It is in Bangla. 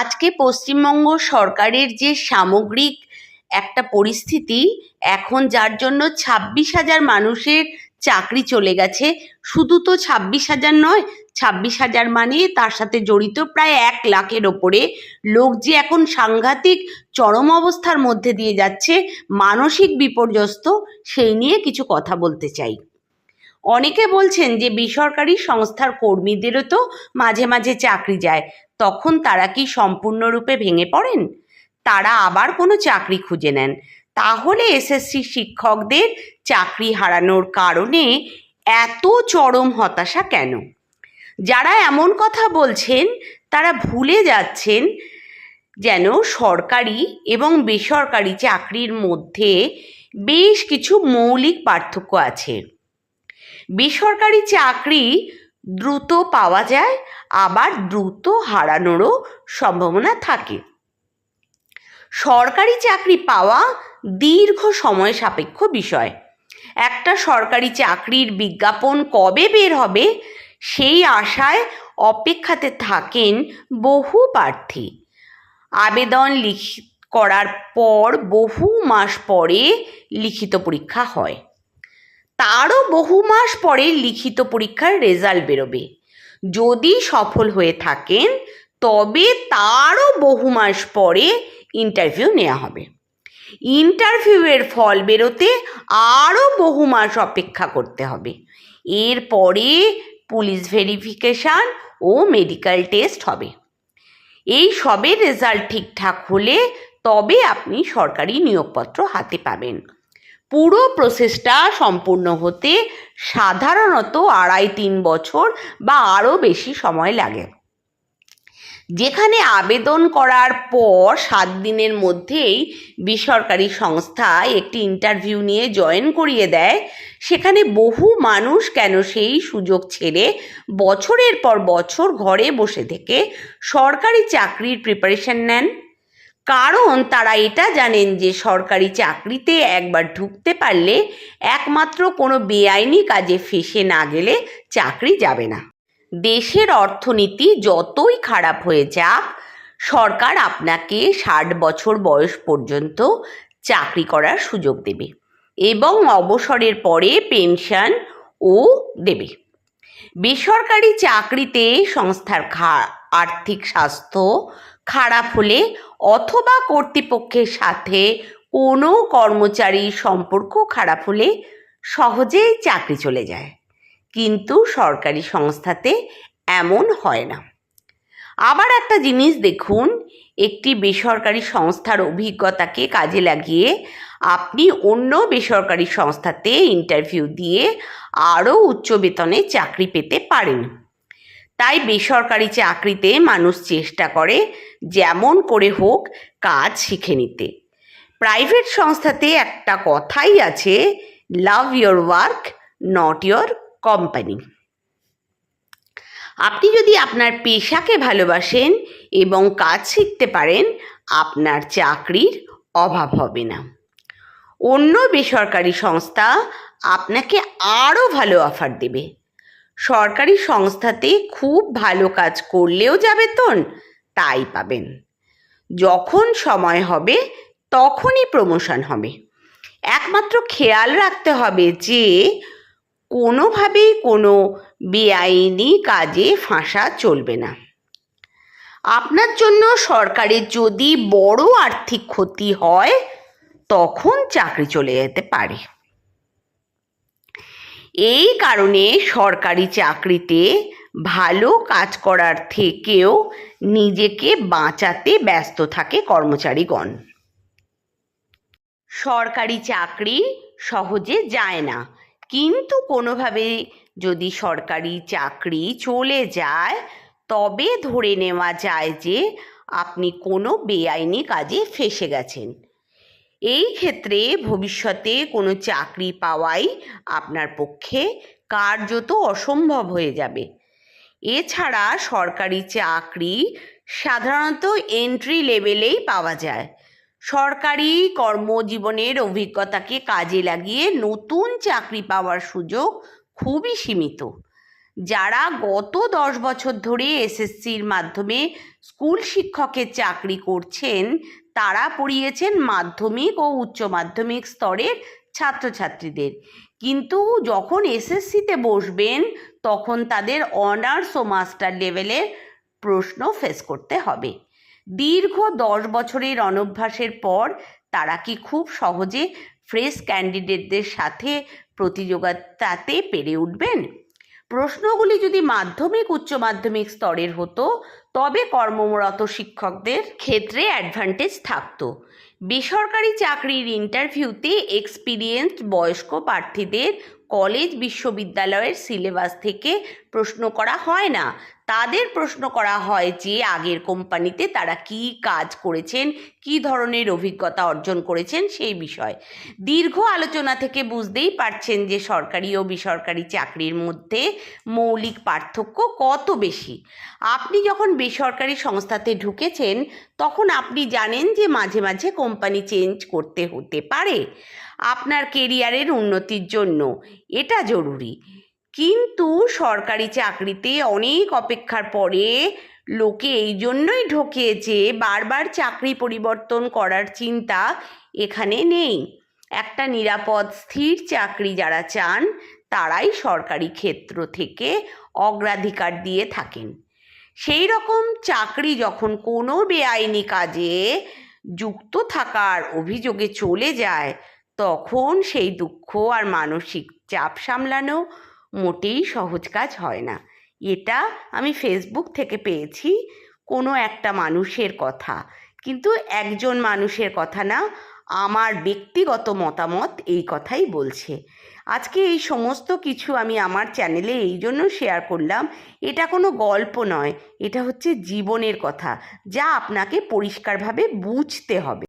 আজকে পশ্চিমবঙ্গ সরকারের যে সামগ্রিক একটা পরিস্থিতি, এখন যার জন্য ছাব্বিশ হাজার মানুষের চাকরি চলে গেছে। শুধু তো ছাব্বিশ হাজার নয়, ছাব্বিশ হাজার মানে তার সাথে জড়িত প্রায় এক লাখের ওপরে। লোক যে এখন সাংঘাতিক চরম অবস্থার মধ্যে দিয়ে যাচ্ছে, মানসিক বিপর্যস্ত, সেই নিয়ে কিছু কথা বলতে চাই। অনেকে বলছেন যে বেসরকারি সংস্থার কর্মীদেরও তো মাঝে মাঝে চাকরি যায়। তখন তারা কি সম্পূর্ণরূপে ভেঙে পড়েন? তারা আবার কোনো চাকরি খুঁজে নেন। তাহলে এসএসসি শিক্ষকদের চাকরি হারানোর কারণে এত চরম হতাশা কেন? যারা এমন কথা বলছেন, তারা ভুলে যাচ্ছেন যেন সরকারি এবং বেসরকারি চাকরির মধ্যে বেশ কিছু মৌলিক পার্থক্য আছে। বেসরকারি চাকরি দ্রুত পাওয়া যায়, আবার দ্রুত হারানোরও সম্ভাবনা থাকে। সরকারি চাকরি পাওয়া দীর্ঘ সময় সাপেক্ষ বিষয়। একটা সরকারি চাকরির বিজ্ঞাপন কবে বের হবে, সেই আশায় অপেক্ষাতে থাকেন বহু প্রার্থী। আবেদন লিখি, করার পর বহু মাস পরে লিখিত পরীক্ষা হয়। তারও বহু মাস পরে লিখিত পরীক্ষার রেজাল্ট বেরোবে। যদি সফল হয়ে থাকেন, তবে তারও বহু মাস পরে ইন্টারভিউ নেওয়া হবে। ইন্টারভিউয়ের ফল বেরোতে আরও বহু মাস অপেক্ষা করতে হবে। এরপরে পুলিশ ভেরিফিকেশান ও মেডিকেল টেস্ট হবে। এই সবের রেজাল্ট ঠিকঠাক হলে তবে আপনি সরকারি নিয়োগপত্র হাতে পাবেন। পুরো প্রসেসটা সম্পূর্ণ হতে সাধারণত আড়াই তিন বছর বা আরও বেশি সময় লাগে। যেখানে আবেদন করার পর সাত দিনের মধ্যেই বেসরকারি সংস্থা একটি ইন্টারভিউ নিয়ে জয়েন করিয়ে দেয়। সেখানে বহু মানুষ কেন সেই সুযোগ ছেড়ে বছরের পর বছর ঘরে বসে থেকে সরকারি চাকরির প্রিপারেশন নেন। কারণ তারা এটা জানেন যে সরকারি চাকরিতে একবার ঢুকতে পারলে একমাত্র কোনো বেআইনি কাজে ফেসে না গেলে চাকরি যাবে না। দেশের অর্থনীতি যতই খারাপ হয়ে যাক, সরকার আপনাকে ষাট বছর বয়স পর্যন্ত চাকরি করার সুযোগ দেবে এবং অবসরের পরে পেনশন ও দেবে। বেসরকারি চাকরিতে সংস্থার আর্থিক স্বাস্থ্য খারাপ হলে অথবা কর্তৃপক্ষের সাথে কোনো কর্মচারীর সম্পর্ক খারাপ হলে সহজেই চাকরি চলে যায়। কিন্তু সরকারি সংস্থাতে এমন হয় না। আবার একটা জিনিস দেখুন, একটি বেসরকারি সংস্থার অভিজ্ঞতাকে কাজে লাগিয়ে আপনি অন্য বেসরকারি সংস্থাতে ইন্টারভিউ দিয়ে আরও উচ্চ বেতনে চাকরি পেতে পারেন। তাই বেসরকারি চাকরিতে মানুষ চেষ্টা করে যেমন করে হোক কাজ শিখে নিতে। প্রাইভেট সংস্থাতে একটা কথাই আছে love your work not your company আপনি যদি আপনার পেশাকে ভালোবাসেন এবং কাজ শিখতে পারেন, আপনার চাকরির অভাব হবে না। অন্য বেসরকারি সংস্থা আপনাকে আরও ভালো অফার দেবে। সরকারি সংস্থাতে খুব ভালো কাজ করলেও যা বেতন তাই পাবেন। যখন সময় হবে, তখনই প্রমোশন হবে। একমাত্র খেয়াল রাখতে হবে যে, কোনোভাবেই কোনো বেআইনি কাজে ফাঁসা চলবে না। আপনার জন্য সরকারের যদি বড় আর্থিক ক্ষতি হয়, তখন চাকরি চলে যেতে পারে। এই কারণে সরকারি চাকরিতে ভালো কাজ করার থেকেও নিজেকে বাঁচাতে ব্যস্ত থাকে কর্মচারীগণ। সরকারি চাকরি সহজে যায় না। কিন্তু কোনোভাবে যদি সরকারি চাকরি চলে যায়, তবে ধরে নেওয়া যায় যে আপনি কোনো বেআইনি কাজে ফেসে গেছেন। এই ক্ষেত্রে ভবিষ্যতে কোনো চাকরি পাওয়াই আপনার পক্ষে কার্যত অসম্ভব হয়ে যাবে। এছাড়া সরকারি চাকরি সাধারণত এন্ট্রি লেভেলেই পাওয়া যায়। সরকারি কর্মজীবনের অভিজ্ঞতাকে কাজে লাগিয়ে নতুন চাকরি পাওয়ার সুযোগ খুবই সীমিত। যারা গত দশ বছর ধরে এসএসসির মাধ্যমে স্কুল শিক্ষকের চাকরি করছেন তারা পড়িয়েছেন মাধ্যমিক ও উচ্চ মাধ্যমিক স্তরের ছাত্রছাত্রীদের। কিন্তু যখন এসএসসিতে বসবেন, তখন তাদের অনার্স ও মাস্টার লেভেলের প্রশ্ন ফেস করতে হবে। দীর্ঘ দশ বছরের অনভ্যাসের পর তারা কি খুব সহজে ফ্রেশ ক্যান্ডিডেটদের সাথে প্রতিযোগিতাতে পেরে উঠবেন? প্রশ্নগুলি যদি মাধ্যমিক, উচ্চ মাধ্যমিক স্তরের হতো তবে কর্মরত শিক্ষকদের ক্ষেত্রে অ্যাডভান্টেজ থাকত। বেসরকারি চাকরির ইন্টারভিউতে এক্সপিরিয়েন্সড বয়স্ক প্রার্থীদের কলেজ বিশ্ববিদ্যালয়ের সিলেবাস থেকে প্রশ্ন করা হয় না। তাদের প্রশ্ন করা হয় যে আগের কোম্পানিতে তারা কি কাজ করেছেন, কি ধরনের অভিজ্ঞতা অর্জন করেছেন সেই বিষয়। দীর্ঘ আলোচনা থেকে বুঝতেই পারছেন যে সরকারি ও বেসরকারি চাকরির মধ্যে মৌলিক পার্থক্য কত বেশি। আপনি যখন বেসরকারি সংস্থাতে ঢুকেছেন, তখন আপনি জানেন যে মাঝে মাঝে কোম্পানি চেঞ্জ করতে হতে পারে। আপনার কেরিয়ারের উন্নতির জন্য এটা জরুরি। কিন্তু সরকারি চাকরিতে অনেক অপেক্ষার পরে লোকে এই জন্যই ঢোকে যে বারবার চাকরি পরিবর্তন করার চিন্তা এখানে নেই। একটা নিরাপদ, স্থির চাকরি যারা চান, তারাই সরকারি ক্ষেত্র থেকে অগ্রাধিকার দিয়ে থাকেন। সেই রকম চাকরি যখন কোনো বেআইনি কাজে যুক্ত থাকার অভিযোগে চলে যায়, তখন সেই দুঃখ আর মানসিক চাপ সামলানো মোটেই সহজ কাজ হয় না। এটা আমি ফেসবুক থেকে পেয়েছি কোনো একটা মানুষের কথা। কিন্তু একজন মানুষের কথা না, আমার ব্যক্তিগত মতামত এই কথাই বলছে। আজকে এই সমস্ত কিছু আমি আমার চ্যানেলে এই জন্য শেয়ার করলাম। এটা কোনো গল্প নয়, এটা হচ্ছে জীবনের কথা, যা আপনাকে পরিষ্কারভাবে বুঝতে হবে।